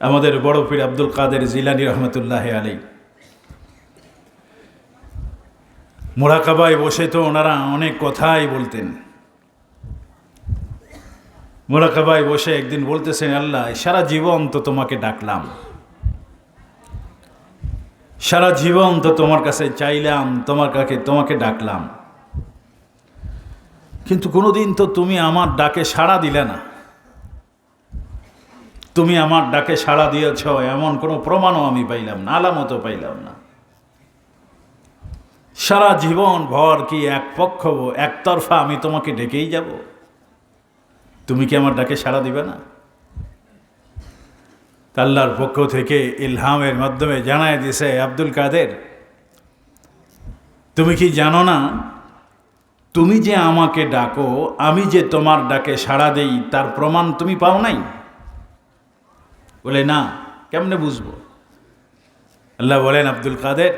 আমাদের বড় পীর আব্দুল কাদের জিলানি রহমতুল্লাহ আলী মোরাকাবায় বসে তো ওনারা অনেক কথাই বলতেন। মোরাকাবায় বসে একদিন বলতেছেন, আল্লাহ, সারা জীবন তো তোমাকে ডাকলাম। সারা জীবন তো তোমার কাছে চাইলাম, তোমার কাছে তোমাকে ডাকলাম। কিন্তু কোনোদিন তো তুমি আমার ডাকে সাড়া দিলে না। তুমি আমার ডাকে সাড়া দিয়েছ, এমন কোনো প্রমাণও আমি পাইলাম না, আলামতও পাইলাম না। সারা জীবন ভর কি এক পক্ষ একতরফা আমি তোমাকে ডেকেই যাব? তুমি কি আমার ডাকে সাড়া দিবে না? আল্লাহর পক্ষ থেকে ইলহামের মাধ্যমে জানায় দিছে, আব্দুল কাদের, তুমি কি জানো না? তুমি যে আমাকে ডাকো, আমি যে তোমার ডাকে সাড়া দেই, তার প্রমাণ তুমি পাও নাই? বলে, না, কেমনে বুঝব? আল্লাহ বলেন, আব্দুল কাদের,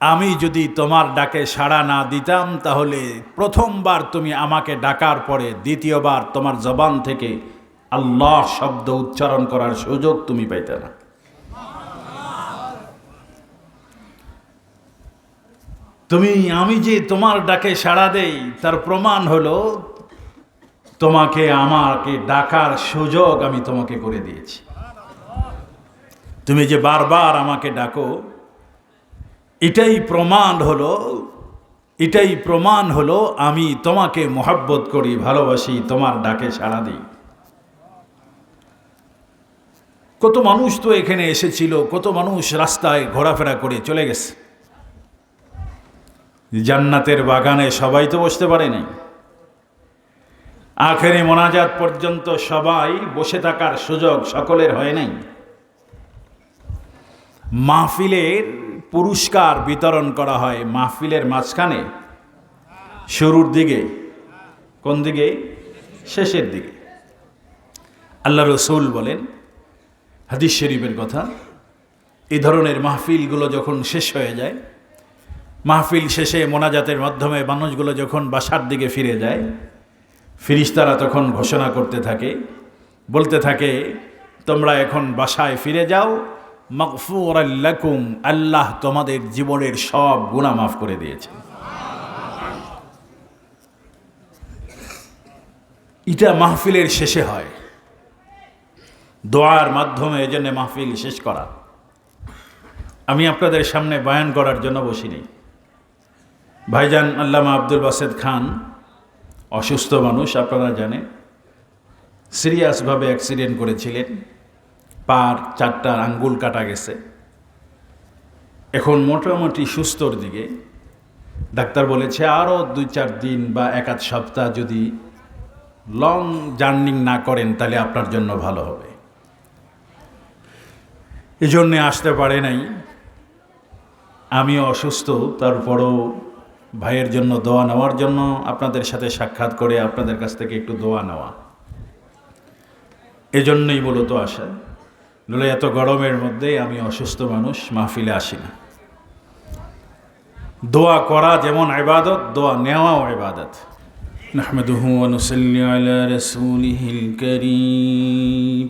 আমি যদি তোমার ডাকে সাড়া না দিতাম, তাহলে প্রথমবার তুমি আমাকে ডাকার পরে দ্বিতীয়বার তোমার জবান থেকে আল্লাহ শব্দ উচ্চারণ করার সুযোগ তুমি পাইতে না। তুমি, আমি যে তোমার ডাকে সাড়া দেই, তার প্রমাণ হলো তোমাকে, আমাকে ডাকার সুযোগ আমি তোমাকে করে দিয়েছি। তুমি যে বারবার আমাকে ডাকো, এটাই প্রমাণ হলো, এটাই প্রমাণ হলো, আমি তোমাকে মোহাব্বত করি, ভালোবাসি, তোমার ডাকে সাড়া দিই। কত মানুষ তো এখানে এসেছিল, কত মানুষ রাস্তায় ঘোরাফেরা করে চলে গেছে। জান্নাতের বাগানে সবাই তো বসতে পারেনি। আখেরি মোনাজাত পর্যন্ত সবাই বসে থাকার সুযোগ সকলের হয় নাই। মাহফিলের পুরস্কার বিতরণ করা হয় মাহফিলের মাঝখানে, শুরুর দিকে, কোন দিকে? শেষের দিকে। আল্লাহ রসুল বলেন, হাদিস শরীফের কথা এই ধরনের মাহফিলগুলো যখন শেষ হয়ে যায়, মাহফিল শেষে মোনাজাতের মাধ্যমে মানুষগুলো যখন বাসার দিকে ফিরে যায় ফিরিস্তারা তখন ঘোষণা করতে থাকে, বলতে থাকে, তোমরা এখন বাসায় ফিরে যাও মকফুর আল্লাকুম আল্লাহ তোমাদের জীবনের সব গুণা মাফ করে দিয়েছে। এটা মাহফিলের শেষে হয়। দোয়ার মাধ্যমে এজন্য মাহফিল শেষ করা। আমি আপনাদের সামনে বয়ান করার জন্য বসিনি। ভাইজান আল্লামা আব্দুল বাসেদ খান অসুস্থ মানুষ, আপনারা জানেন। সিরিয়াসভাবে অ্যাক্সিডেন্ট করেছিলেন। পার চারটার আঙ্গুল কাটা গেছে। এখন মোটামুটি সুস্থর দিকে। ডাক্তার বলেছে আরও দুই চার দিন বা এক আধ সপ্তাহ যদি লং জার্নিং না করেন, তাহলে আপনার জন্য ভালো হবে। এই জন্যে আসতে পারে নাই। আমি অসুস্থ, তারপরও ভাইয়ের জন্য দোয়া নেওয়ার জন্য আপনাদের সাথে সাক্ষাৎ করে আপনাদের কাছ থেকে একটু দোয়া নেওয়া এজন্যই মূলত আসা নলে এত গরমের মধ্যে আমি অসুস্থ মানুষ মাহফিলে আসি না দোয়া করা যেমন ইবাদত দোয়া নেওয়াও ইবাদত نحمده ونصلي على رسوله الكريم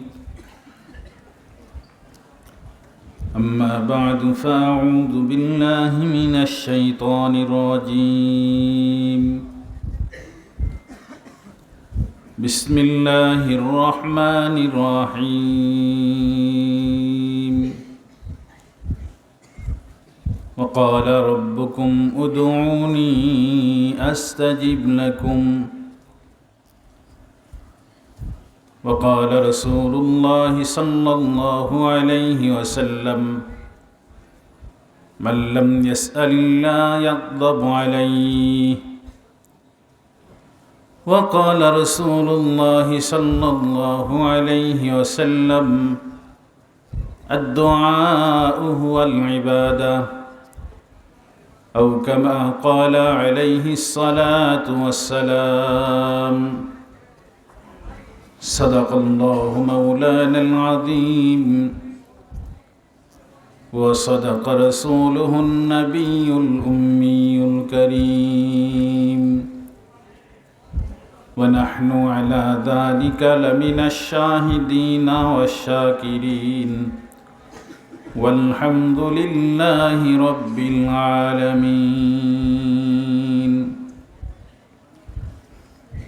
أما بعد فأعوذ بالله من الشيطان الرجيم. بسم الله الرحمن الرحيم. وقال ربكم ادعوني أستجب لكم. وقال رسول الله صلى الله عليه وسلم من لم يسأل الله يغضب عليه. وقال رسول الله صلى الله عليه وسلم الدعاء هو العبادة. أو كما قال عليه الصلاة والسلام صدق الله مولانا العظيم. وصدق رسوله النبي الأمي الكريم. ونحن على ذلك لمن الشاهدين والشاكرين. والحمد لله رب العالمين.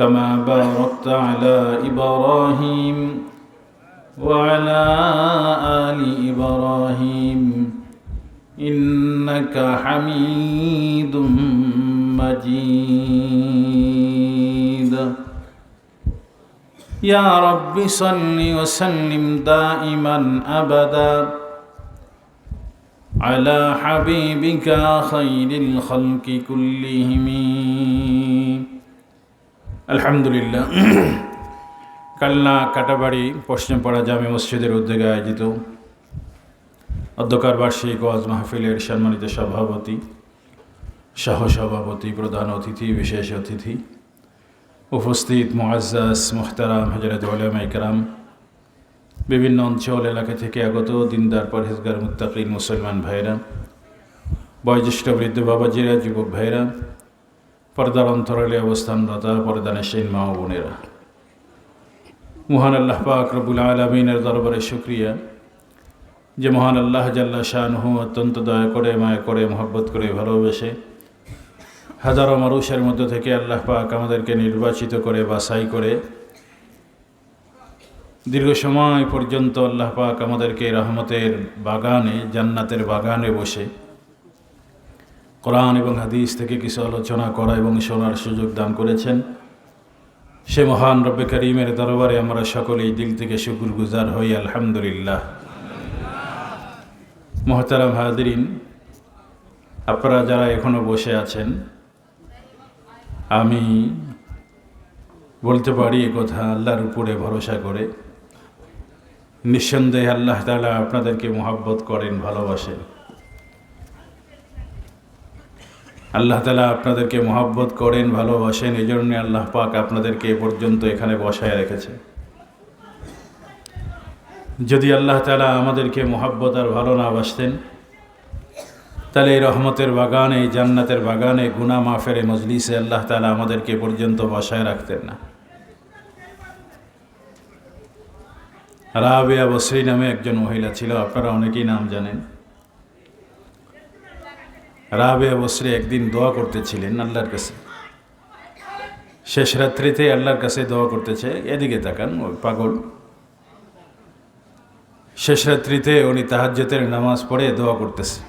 كما باركت على ابراهيم وعلى ال ابراهيم انك حميد مجيد يا رب صل وسلم دائما ابدا على حبيبك خير الخلق كلهم আলহামদুলিল্লাহ। কালনা কাটাবাড়ি পশ্চিমপাড়া জামে মসজিদের উদ্যোগে আয়োজিত অধ্যকার বার্ষিক ওয়াজ মাহফিলের সম্মানিত সভাপতি সহসভাপতি প্রধান অতিথি, বিশেষ অতিথি, উপস্থিত মোয়াজ্জাস মুখতারাম হজরত ওলামা ইকরাম বিভিন্ন অঞ্চল এলাকা থেকে আগত দিনদার, পরহেজগার, মুত্তাকিন মুসলমান ভাইরা বয়োজ্যেষ্ঠ বৃদ্ধ বাবাজিরা, যুবক ভাইরা পর্দার অন্তরালে অবস্থানরতা পর্দানেশীন মা ও বোনেরা। মহান আল্লাহ পাক রবুল আলমিনের দরবারে শুক্রিয়া যে মহান আল্লাহ জাল্লা শাহনহু অত্যন্ত দয়া করে, মায়া করে, মহব্বত করে ভালোবেসে হাজারো মানুষের মধ্য থেকে আল্লাহ পাক আমাদেরকে নির্বাচিত করে, বাছাই করে দীর্ঘ সময় পর্যন্ত আল্লাহ পাক আমাদেরকে রহমতের বাগানে, জান্নাতের বাগানে বসে কোরআন এবং হাদিস থেকে কিছু আলোচনা করা এবং শোনার সুযোগ দান করেছেন। সে মহান রব্বে করিমের দরবারে আমরা সকলেই দিল থেকে শুকুর গুজার হই, আলহামদুলিল্লাহ। মোহতারাম হাজরিন, আপনারা যারা এখনও বসে আছেন, আমি বলতে পারি কথা আল্লাহর উপরে ভরসা করে। নিঃসন্দেহে আল্লাহ তালা আপনাদেরকে মোহাব্বত করেন, ভালোবাসেন। আল্লাহ তালা আপনাদেরকে মোহাব্বত করেন, ভালোবাসেন এই জন্যে আল্লাহ পাক আপনাদেরকে এ পর্যন্ত এখানে বসায় রেখেছে। যদি আল্লাহ তালা আমাদেরকে মোহাব্বত আর ভালো না বাসতেন, তাহলে এই রহমতের বাগানে, এই জান্নাতের বাগানে গুনা মাফের এই মজলিসে আল্লাহ তালা আমাদেরকে পর্যন্ত বসায় রাখতেন না। রাবেয়া বসরি নামে একজন মহিলা ছিল, আপনারা অনেকেই নাম জানেন। রাবেয়া বসরি একদিন দোয়া করতেছিলেন আল্লাহর কাছে। শেষ রাত্রিতে আল্লাহর কাছে দোয়া করতেছে, এদিকে তাকান ওই পাগল। শেষ রাত্রিতে উনি তাহাজ্যতের নামাজ পড়ে দোয়া করতেছে।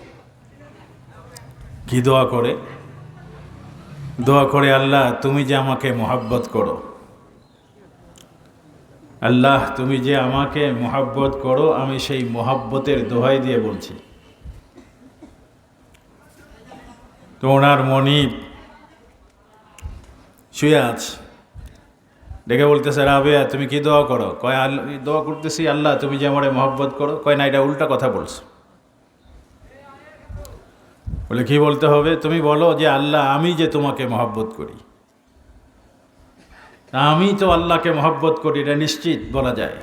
কি দোয়া করে? দোয়া করে, আল্লাহ, তুমি যে আমাকে মোহাব্বত করো, আল্লাহ, তুমি যে আমাকে মোহাব্বত করো, আমি সেই মোহাব্বতের দোহাই দিয়ে বলছি। তো ওনার শুয়ে আছে। ডেকে বলতেছে, রাবেয়া, তুমি কি দোয়া করো? কয় আল্লাহ দোয়া করতেছি আল্লাহ, তুমি যে আমার মহব্বত করো। কয়, না, এটা উল্টা কথা বলছো। বলে, কি বলতে হবে? তুমি বলো যে, আল্লাহ, আমি যে তোমাকে মহব্বত করি। আমি তো আল্লাহকে মহব্বত করি, এটা নিশ্চিত বলা যায়।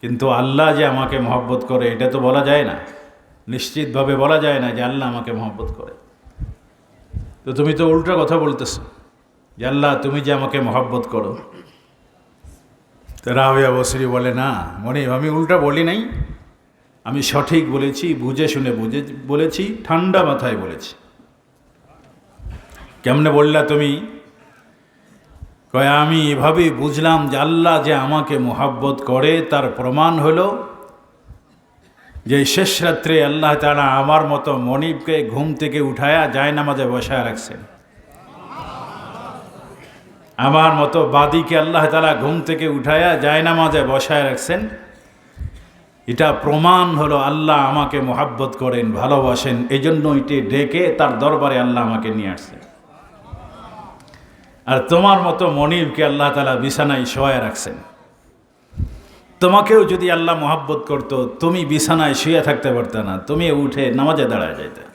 কিন্তু আল্লাহ যে আমাকে মহব্বত করে, এটা তো বলা যায় না। নিশ্চিতভাবে বলা যায় না যে আল্লাহ আমাকে মহব্বত করে। তো তুমি তো উল্টা কথা বলতেছো। আল্লাহ, তুমি যে আমাকে মহব্বত করো। তো রাবিয়া বসরি বলে, না, মনে, আমি উল্টা বলি নাই। আমি সঠিক বলেছি, বুঝে শুনে বুঝে বলেছি, ঠান্ডা মাথায় বলেছি। কেমনে বললা তুমি? কয়, আমি এভাবেই বুঝলাম যে আল্লাহ যে আমাকে মোহাব্বত করে, তার প্রমাণ হলো যে শেষ রাত্রে আল্লাহ তালা আমার মতো মনিবকে ঘুম থেকে উঠায়া যায় নামাজে বসায় রাখছেন। আমার মতো বাদিকে আল্লাহ তালা ঘুম থেকে উঠায়া যায় নামাজে বসায় রাখছেন। এটা প্রমাণ হলো আল্লাহ আমাকে মোহাব্বত করেন, ভালোবাসেন এই জন্য এটি ডেকে তার দরবারে আল্লাহ আমাকে নিয়ে আসছেন। আর তোমার মতো মনিবকে আল্লাহ তালা বিছানায় শোয়া রাখছেন। তোমাকেও যদি আল্লাহ মহাব্বত করতো, তুমি বিছানায় শুয়ে থাকতে পারতে না তুমি উঠে নামাজে দাঁড়ায় যাইতে।